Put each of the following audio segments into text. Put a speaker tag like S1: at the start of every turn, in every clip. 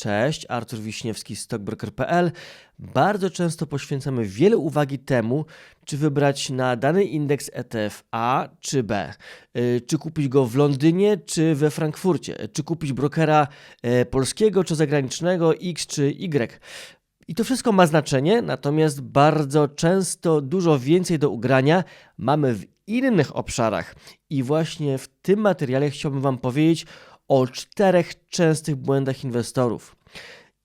S1: Cześć, Artur Wiśniewski, stockbroker.pl. Bardzo często poświęcamy wiele uwagi temu, czy wybrać na dany indeks ETF A czy B, Y, czy kupić go w Londynie czy we Frankfurcie, czy kupić brokera e, polskiego czy zagranicznego X czy Y. I to wszystko ma znaczenie, natomiast bardzo często dużo więcej do ugrania mamy w innych obszarach. I właśnie w tym materiale chciałbym Wam powiedzieć o czterech częstych błędach inwestorów.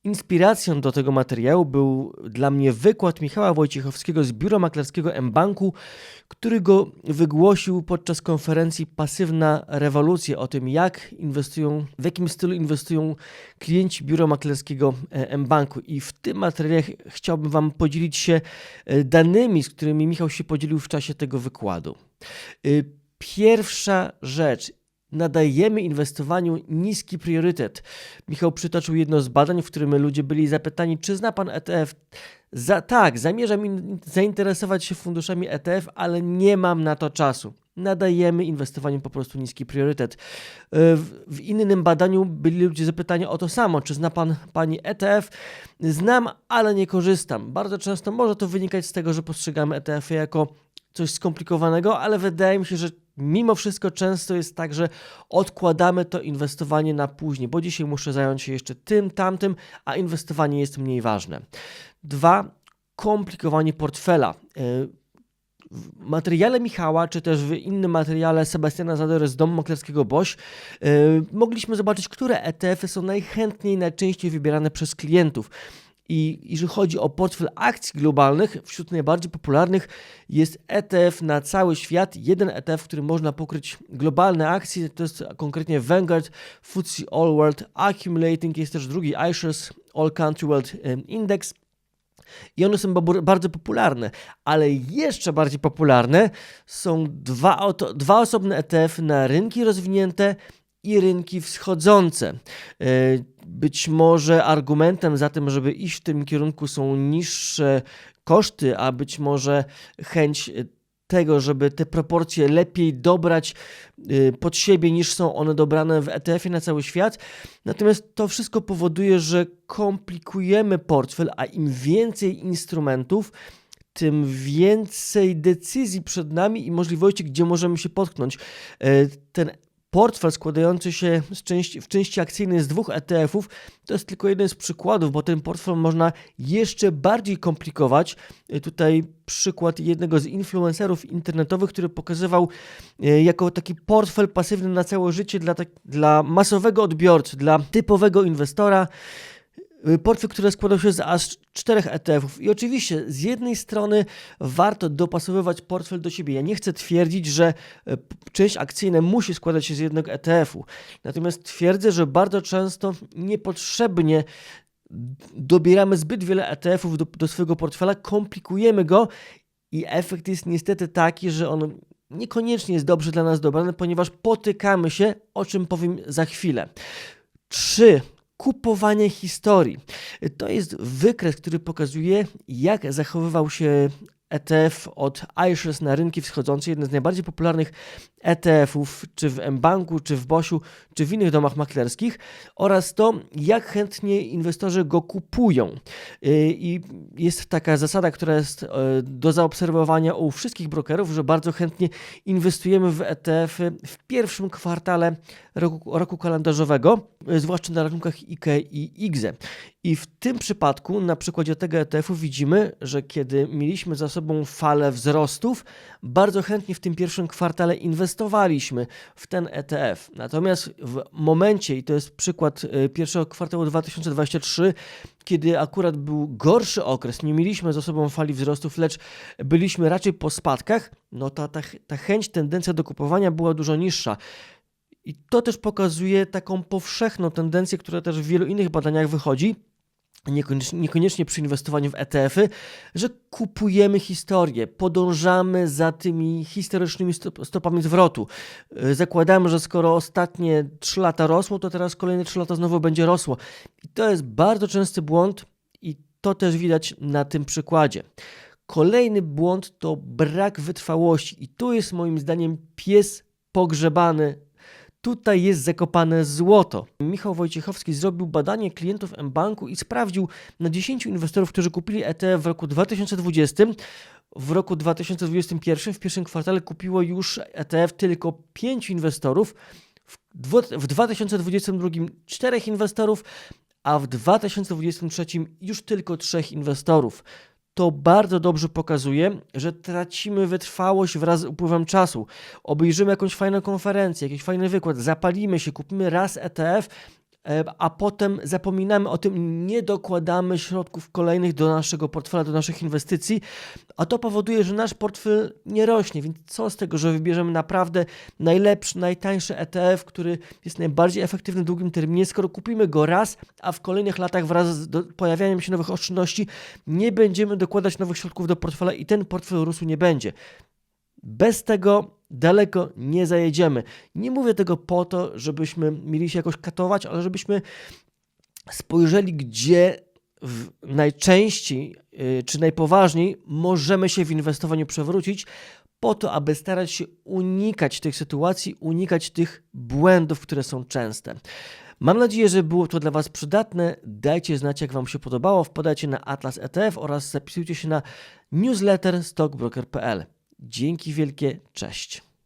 S1: Inspiracją do tego materiału był dla mnie wykład Michała Wojciechowskiego z biura maklerskiego mBanku, który go wygłosił podczas konferencji Pasywna Rewolucja o tym, jak inwestują, w jakim stylu inwestują klienci biura maklerskiego e, mBanku. I w tym materiale ch- chciałbym Wam podzielić się e, danymi, z którymi Michał się podzielił w czasie tego wykładu. Y, Pierwsza rzecz. Nadajemy inwestowaniu niski priorytet. Michał przytoczył jedno z badań, w którym ludzie byli zapytani, czy zna pan ETF. Za, tak, zamierzam in, zainteresować się funduszami ETF, ale nie mam na to czasu. Nadajemy inwestowaniu po prostu niski priorytet. Y, W, w innym badaniu byli ludzie zapytani o to samo, czy zna pan pani ETF. Znam, ale nie korzystam. Bardzo często może to wynikać z tego, że postrzegamy ETF jako coś skomplikowanego, ale wydaje mi się, że mimo wszystko często jest tak, że odkładamy to inwestowanie na później, bo dzisiaj muszę zająć się jeszcze tym, tamtym, a inwestowanie jest mniej ważne. Dwa, komplikowanie portfela. Yy, W materiale Michała, czy też w innym materiale Sebastiana Zadory z Domu Maklerskiego Boś, yy, mogliśmy zobaczyć, które ETF-y są najchętniej, najczęściej wybierane przez klientów. I jeżeli chodzi o portfel akcji globalnych, wśród najbardziej popularnych jest ETF na cały świat. Jeden ETF, w którym można pokryć globalne akcje, to jest konkretnie Vanguard FTSE All World Accumulating. Jest też drugi iShares All Country World Index. I one są bardzo popularne, ale jeszcze bardziej popularne są dwa, dwa osobne ETF na rynki rozwinięte i rynki wschodzące. E, Być może argumentem za tym, żeby iść w tym kierunku są niższe koszty, a być może chęć e, tego, żeby te proporcje lepiej dobrać e, pod siebie niż są one dobrane w ETF-ie na cały świat. Natomiast to wszystko powoduje, że komplikujemy portfel, a im więcej instrumentów, tym więcej decyzji przed nami i możliwości, gdzie możemy się potknąć. Ten portfel składający się części, w części akcyjnej z dwóch ETF-ów to jest tylko jeden z przykładów, bo ten portfel można jeszcze bardziej komplikować. E, Tutaj przykład jednego z influencerów internetowych, który pokazywał e, jako taki portfel pasywny na całe życie dla, tak, dla masowego odbiorcy, dla typowego inwestora. Y, Portfel, który składał się z aż czterech ETF-ów. I oczywiście, z jednej strony warto dopasowywać portfel do siebie. Ja nie chcę twierdzić, że p- część akcyjna musi składać się z jednego ETF-u. Natomiast twierdzę, że bardzo często niepotrzebnie dobieramy zbyt wiele ETF-ów do, do swojego portfela, komplikujemy go i efekt jest niestety taki, że on niekoniecznie jest dobrze dla nas dobrany, ponieważ potykamy się, o czym powiem za chwilę. 3. Kupowanie historii. To jest wykres, który pokazuje, jak zachowywał się ETF od iShares na rynki wschodzące, jeden z najbardziej popularnych ETF-ów, czy w mBanku, czy w Bosiu, czy w innych domach maklerskich, oraz to, jak chętnie inwestorzy go kupują. Yy, I jest taka zasada, która jest e, do zaobserwowania u wszystkich brokerów, że bardzo chętnie inwestujemy w ETF-y w pierwszym kwartale roku, roku kalendarzowego, e, zwłaszcza na rachunkach IKE i IGZE. I w tym przypadku, na przykładzie tego ETF-u, widzimy, że kiedy mieliśmy za sobą falę wzrostów, bardzo chętnie w tym pierwszym kwartale inwestowaliśmy w ten ETF. Natomiast w momencie, i to jest przykład e, pierwszego kwartału 2023, kiedy akurat był gorszy okres, nie mieliśmy za sobą fali wzrostów, lecz byliśmy raczej po spadkach, no ta, ta, ta chęć, tendencja do kupowania była dużo niższa. I to też pokazuje taką powszechną tendencję, która też w wielu innych badaniach wychodzi, niekoniecznie, niekoniecznie przy inwestowaniu w ETF-y, że kupujemy historię, podążamy za tymi historycznymi stop- stopami zwrotu. Yy, Zakładamy, że skoro ostatnie 3 lata rosło, to teraz kolejne 3 lata znowu będzie rosło. I to jest bardzo częsty błąd i to też widać na tym przykładzie. Kolejny błąd to brak wytrwałości i tu jest moim zdaniem pies pogrzebany Tutaj jest zakopane złoto. Michał Wojciechowski zrobił badanie klientów mBanku i sprawdził na 10 inwestorów, którzy kupili ETF w roku 2020. W roku 2021 w pierwszym kwartale kupiło już ETF tylko 5 inwestorów, w dwu- w 2022 4 inwestorów, a w 2023 już tylko 3 inwestorów. To bardzo dobrze pokazuje, że tracimy wytrwałość wraz z upływem czasu. Obejrzymy jakąś fajną konferencję, jakiś fajny wykład, zapalimy się, kupimy raz ETF, a potem zapominamy o tym, nie dokładamy środków kolejnych do naszego portfela, do naszych inwestycji, a to powoduje, że nasz portfel nie rośnie. Więc co z tego, że wybierzemy naprawdę najlepszy, najtańszy ETF, który jest najbardziej efektywny w długim terminie, skoro kupimy go raz, a w kolejnych latach wraz z pojawianiem się nowych oszczędności nie będziemy dokładać nowych środków do portfela i ten portfel rósł nie będzie. Bez tego daleko nie zajedziemy. Nie mówię tego po to, żebyśmy mieli się jakoś katować, ale żebyśmy spojrzeli, gdzie najczęściej yy, czy najpoważniej możemy się w inwestowaniu przewrócić, po to, aby starać się unikać tych sytuacji, unikać tych błędów, które są częste. Mam nadzieję, że było to dla Was przydatne. Dajcie znać, jak Wam się podobało. Wpadajcie na Atlas ETF oraz zapisujcie się na newsletter stockbroker.pl. Dzięki wielkie, cześć.